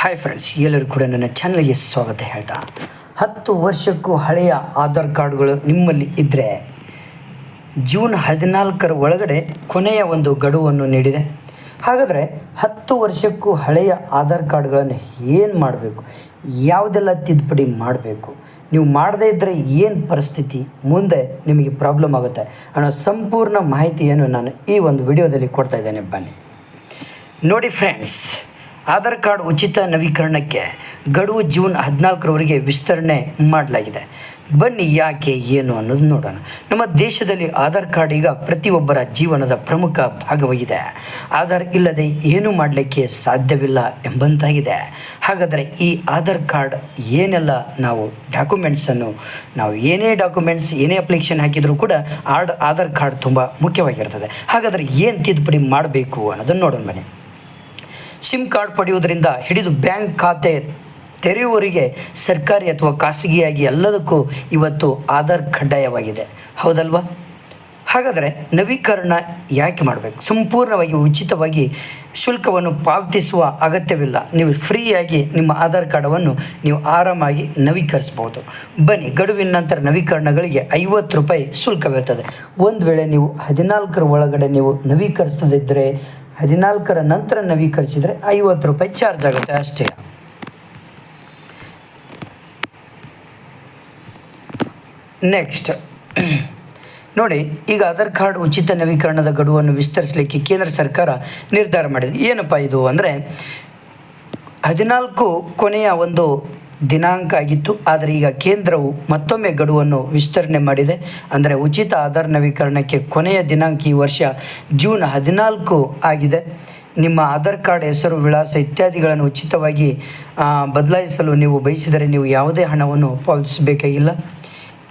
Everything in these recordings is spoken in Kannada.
ಹಾಯ್ ಫ್ರೆಂಡ್ಸ್ ಎಲ್ಲರೂ ಕೂಡ ನನ್ನ ಚಾನಲ್ಗೆ ಸ್ವಾಗತ ಹೇಳ್ತಾ. ಹತ್ತು ವರ್ಷಕ್ಕೂ ಹಳೆಯ ಆಧಾರ್ ಕಾರ್ಡ್ಗಳು ನಿಮ್ಮಲ್ಲಿ ಇದ್ದರೆ ಜೂನ್ ಹದಿನಾಲ್ಕರ ಒಳಗಡೆ ಕೊನೆಯ ಒಂದು ಗಡುವನ್ನು ನೀಡಿದೆ. ಹಾಗಾದರೆ ಹತ್ತು ವರ್ಷಕ್ಕೂ ಹಳೆಯ ಆಧಾರ್ ಕಾರ್ಡ್ಗಳನ್ನು ಏನು ಮಾಡಬೇಕು? ಯಾವುದೆಲ್ಲ ತಿದ್ದುಪಡಿ ಮಾಡಬೇಕು? ನೀವು ಮಾಡದೇ ಇದ್ದರೆ ಏನು ಪರಿಸ್ಥಿತಿ? ಮುಂದೆ ನಿಮಗೆ ಪ್ರಾಬ್ಲಮ್ ಆಗುತ್ತೆ. ಅನ್ನೋ ಸಂಪೂರ್ಣ ಮಾಹಿತಿಯನ್ನು ನಾನು ಈ ಒಂದು ವಿಡಿಯೋದಲ್ಲಿ ಕೊಡ್ತಾ ಇದ್ದೇನೆ. ಬನ್ನಿ. ನೋಡಿ ಫ್ರೆಂಡ್ಸ್ ಆಧಾರ್ ಕಾರ್ಡ್ ಉಚಿತ ನವೀಕರಣಕ್ಕೆ ಗಡುವು ಜೂನ್ ಹದಿನಾಲ್ಕರವರೆಗೆ ವಿಸ್ತರಣೆ ಮಾಡಲಾಗಿದೆ. ಬನ್ನಿ ಯಾಕೆ, ಏನು ಅನ್ನೋದು ನೋಡೋಣ. ನಮ್ಮ ದೇಶದಲ್ಲಿ ಆಧಾರ್ ಕಾರ್ಡ್ ಈಗ ಪ್ರತಿಯೊಬ್ಬರ ಜೀವನದ ಪ್ರಮುಖ ಭಾಗವಾಗಿದೆ. ಆಧಾರ್ ಇಲ್ಲದೆ ಏನೂ ಮಾಡಲಿಕ್ಕೆ ಸಾಧ್ಯವಿಲ್ಲ ಎಂಬಂತಾಗಿದೆ. ಹಾಗಾದರೆ ಈ ಆಧಾರ್ ಕಾರ್ಡ್ ಏನೆಲ್ಲ ನಾವು ಡಾಕ್ಯುಮೆಂಟ್ಸನ್ನು ನಾವು ಏನೇ ಡಾಕ್ಯುಮೆಂಟ್ಸ್, ಏನೇ ಅಪ್ಲಿಕೇಶನ್ ಹಾಕಿದರೂ ಕೂಡ ಆಡ್, ಆಧಾರ್ ಕಾರ್ಡ್ ತುಂಬ ಮುಖ್ಯವಾಗಿರ್ತದೆ. ಹಾಗಾದರೆ ಏನು ತಿದ್ದುಪಡಿ ಮಾಡಬೇಕು ಅನ್ನೋದನ್ನು ನೋಡೋಣ ಬನ್ನಿ. ಸಿಮ್ ಕಾರ್ಡ್ ಪಡೆಯುವುದರಿಂದ ಹಿಡಿದು ಬ್ಯಾಂಕ್ ಖಾತೆ ತೆರೆಯುವವರಿಗೆ ಸರ್ಕಾರಿ ಅಥವಾ ಖಾಸಗಿಯಾಗಿ ಎಲ್ಲದಕ್ಕೂ ಇವತ್ತು ಆಧಾರ್ ಕಡ್ಡಾಯವಾಗಿದೆ. ಹೌದಲ್ವಾ? ಹಾಗಾದರೆ ನವೀಕರಣ ಯಾಕೆ ಮಾಡಬೇಕು? ಸಂಪೂರ್ಣವಾಗಿ ಉಚಿತವಾಗಿ ಶುಲ್ಕವನ್ನು ಪಾವತಿಸುವ ಅಗತ್ಯವಿಲ್ಲ. ನೀವು ಫ್ರೀಯಾಗಿ ನಿಮ್ಮ ಆಧಾರ್ ಕಾರ್ಡವನ್ನು ನೀವು ಆರಾಮಾಗಿ ನವೀಕರಿಸ್ಬೋದು ಬನ್ನಿ, ಗಡುವಿನ ನಂತರ ನವೀಕರಣಗಳಿಗೆ ಐವತ್ತು ರೂಪಾಯಿ ಶುಲ್ಕವಿರ್ತದೆ ಒಂದು ವೇಳೆ ನೀವು ಹದಿನಾಲ್ಕರ ಒಳಗಡೆ ನೀವು ನವೀಕರಿಸದಿದ್ದರೆ ಹದಿನಾಲ್ಕರ ನಂತರ ನವೀಕರಿಸಿದರೆ ಐವತ್ತು ರೂಪಾಯಿ ಚಾರ್ಜ್ ಆಗುತ್ತೆ ಅಷ್ಟೇ. ನೆಕ್ಸ್ಟ್. ನೋಡಿ, ಈಗ ಆಧಾರ್ ಕಾರ್ಡ್ ಉಚಿತ ನವೀಕರಣದ ಗಡುವನ್ನು ವಿಸ್ತರಿಸಲಿಕ್ಕೆ ಕೇಂದ್ರ ಸರ್ಕಾರ ನಿರ್ಧಾರ ಮಾಡಿದೆ. ಏನಪ್ಪ ಇದು ಅಂದರೆ ಹದಿನಾಲ್ಕು ಕೊನೆಯ ಒಂದು ದಿನಾಂಕ ಆಗಿತ್ತು. ಆದರೆ ಈಗ ಕೇಂದ್ರವು ಮತ್ತೊಮ್ಮೆ ಗಡುವನ್ನು ವಿಸ್ತರಣೆ ಮಾಡಿದೆ. ಅಂದರೆ ಉಚಿತ ಆಧಾರ್ ನವೀಕರಣಕ್ಕೆ ಕೊನೆಯ ದಿನಾಂಕ ಈ ವರ್ಷ ಜೂನ್ ಹದಿನಾಲ್ಕು ಆಗಿದೆ. ನಿಮ್ಮ ಆಧಾರ್ ಕಾರ್ಡ್, ಹೆಸರು, ವಿಳಾಸ ಇತ್ಯಾದಿಗಳನ್ನು ಉಚಿತವಾಗಿ ಬದಲಾಯಿಸಲು ನೀವು ಬಯಸಿದರೆ ನೀವು ಯಾವುದೇ ಹಣವನ್ನು ಪಾವತಿಸಬೇಕಾಗಿಲ್ಲ.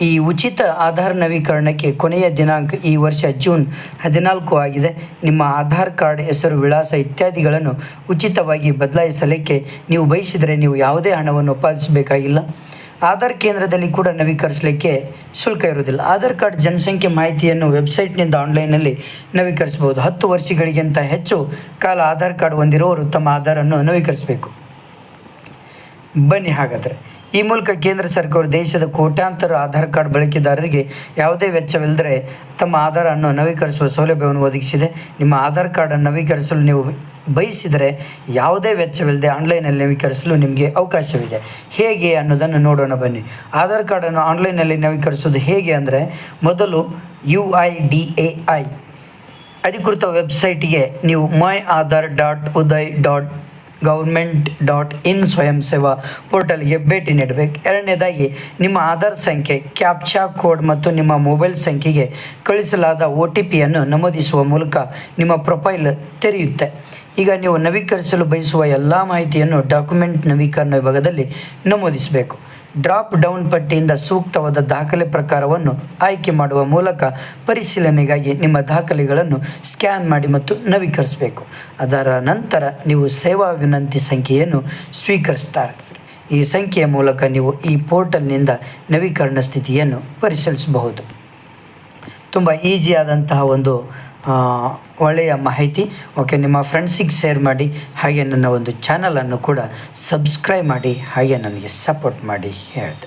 ಈ ಉಚಿತ ಆಧಾರ್ ನವೀಕರಣಕ್ಕೆ ಕೊನೆಯ ದಿನಾಂಕ ಈ ವರ್ಷ ಜೂನ್ ಹದಿನಾಲ್ಕು ಆಗಿದೆ. ನಿಮ್ಮ ಆಧಾರ್ ಕಾರ್ಡ್, ಹೆಸರು, ವಿಳಾಸ ಇತ್ಯಾದಿಗಳನ್ನು ಉಚಿತವಾಗಿ ಬದಲಾಯಿಸಲಿಕ್ಕೆ ನೀವು ಬಯಸಿದರೆ ನೀವು ಯಾವುದೇ ಹಣವನ್ನು ಪಾಲಿಸಬೇಕಾಗಿಲ್ಲ ಆಧಾರ್ ಕೇಂದ್ರದಲ್ಲಿ ಕೂಡ ನವೀಕರಿಸಲಿಕ್ಕೆ ಶುಲ್ಕ ಇರುವುದಿಲ್ಲ. ಆಧಾರ್ ಕಾರ್ಡ್ ಜನಸಂಖ್ಯೆ ಮಾಹಿತಿಯನ್ನು ವೆಬ್ಸೈಟ್ನಿಂದ ಆನ್ಲೈನಲ್ಲಿ ನವೀಕರಿಸಬಹುದು. ಹತ್ತು ವರ್ಷಗಳಿಗಿಂತ ಹೆಚ್ಚು ಕಾಲ ಆಧಾರ್ ಕಾರ್ಡ್ ಹೊಂದಿರುವವರು ತಮ್ಮ ಆಧಾರನ್ನು ನವೀಕರಿಸಬೇಕು. ಬನ್ನಿ ಹಾಗಾದರೆ. ಈ ಮೂಲಕ ಕೇಂದ್ರ ಸರ್ಕಾರ ದೇಶದ ಕೋಟ್ಯಾಂತರ ಆಧಾರ್ ಕಾರ್ಡ್ ಬಳಕೆದಾರರಿಗೆ ಯಾವುದೇ ವೆಚ್ಚವಿಲ್ಲದೆ ತಮ್ಮ ಆಧಾರವನ್ನು ನವೀಕರಿಸುವ ಸೌಲಭ್ಯವನ್ನು ಒದಗಿಸಿದೆ. ನಿಮ್ಮ ಆಧಾರ್ ಕಾರ್ಡನ್ನು ನವೀಕರಿಸಲು ನೀವು ಬಯಸಿದರೆ ಯಾವುದೇ ವೆಚ್ಚವಿಲ್ಲದೆ ಆನ್ಲೈನಲ್ಲಿ ನವೀಕರಿಸಲು ನಿಮಗೆ ಅವಕಾಶವಿದೆ. ಹೇಗೆ ಅನ್ನೋದನ್ನು ನೋಡೋಣ ಬನ್ನಿ. ಆಧಾರ್ ಕಾರ್ಡನ್ನು ಆನ್ಲೈನ್ನಲ್ಲಿ ನವೀಕರಿಸೋದು ಹೇಗೆ ಅಂದರೆ ಮೊದಲು U I D A I ಅಧಿಕೃತ ವೆಬ್ಸೈಟಿಗೆ ನೀವು ಮೈ ಆಧಾರ್ ಡಾಟ್ ಉದಯ್ ಡಾಟ್ ಗೌರ್ಮೆಂಟ್ ಡಾಟ್ ಇನ್ ಸ್ವಯಂ ಸೇವಾ ಪೋರ್ಟಲ್ಗೆ ಭೇಟಿ ನೀಡಬೇಕು. ಎರಡನೇದಾಗಿ, ನಿಮ್ಮ ಆಧಾರ್ ಸಂಖ್ಯೆ, ಕ್ಯಾಪ್ಚಾ ಕೋಡ್ ಮತ್ತು ನಿಮ್ಮ ಮೊಬೈಲ್ ಸಂಖ್ಯೆಗೆ ಕಳಿಸಲಾದ ಒ ಟಿ ಪಿಯನ್ನು ನಮೂದಿಸುವ ಮೂಲಕ ನಿಮ್ಮ ಪ್ರೊಫೈಲ್ ತೆರೆಯುತ್ತೆ. ಈಗ ನೀವು ನವೀಕರಿಸಲು ಬಯಸುವ ಎಲ್ಲ ಮಾಹಿತಿಯನ್ನು ಡಾಕ್ಯುಮೆಂಟ್ ನವೀಕರಣ ವಿಭಾಗದಲ್ಲಿ ನಮೂದಿಸಬೇಕು. ಡ್ರಾಪ್ ಡೌನ್ ಪಟ್ಟಿಯಿಂದ ಸೂಕ್ತವಾದ ದಾಖಲೆ ಪ್ರಕಾರವನ್ನು ಆಯ್ಕೆ ಮಾಡುವ ಮೂಲಕ ಪರಿಶೀಲನೆಗಾಗಿ ನಿಮ್ಮ ದಾಖಲೆಗಳನ್ನು ಸ್ಕ್ಯಾನ್ ಮಾಡಿ ಮತ್ತು ನವೀಕರಿಸಬೇಕು. ಅದರ ನಂತರ ನೀವು ಸೇವಾ ವಿನಂತಿ ಸಂಖ್ಯೆಯನ್ನು ಸ್ವೀಕರಿಸ್ತಾ ಈ ಸಂಖ್ಯೆಯ ಮೂಲಕ ನೀವು ಈ ಪೋರ್ಟಲ್ನಿಂದ ನವೀಕರಣ ಸ್ಥಿತಿಯನ್ನು ಪರಿಶೀಲಿಸಬಹುದು. ತುಂಬ ಈಸಿಯಾದಂತಹ ಒಂದು ಒಳ್ಳೆಯ ಮಾಹಿತಿ. ಓಕೆ ನಿಮ್ಮ ಫ್ರೆಂಡ್ಸಿಗೆ ಶೇರ್ ಮಾಡಿ, ಹಾಗೆ ನನ್ನ ಒಂದು ಚಾನಲನ್ನು ಕೂಡ ಸಬ್ಸ್ಕ್ರೈಬ್ ಮಾಡಿ, ಹಾಗೆ ನನಗೆ ಸಪೋರ್ಟ್ ಮಾಡಿ ಹೇಳ್ತೆ